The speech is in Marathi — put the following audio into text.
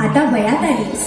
आता वयात आलीस.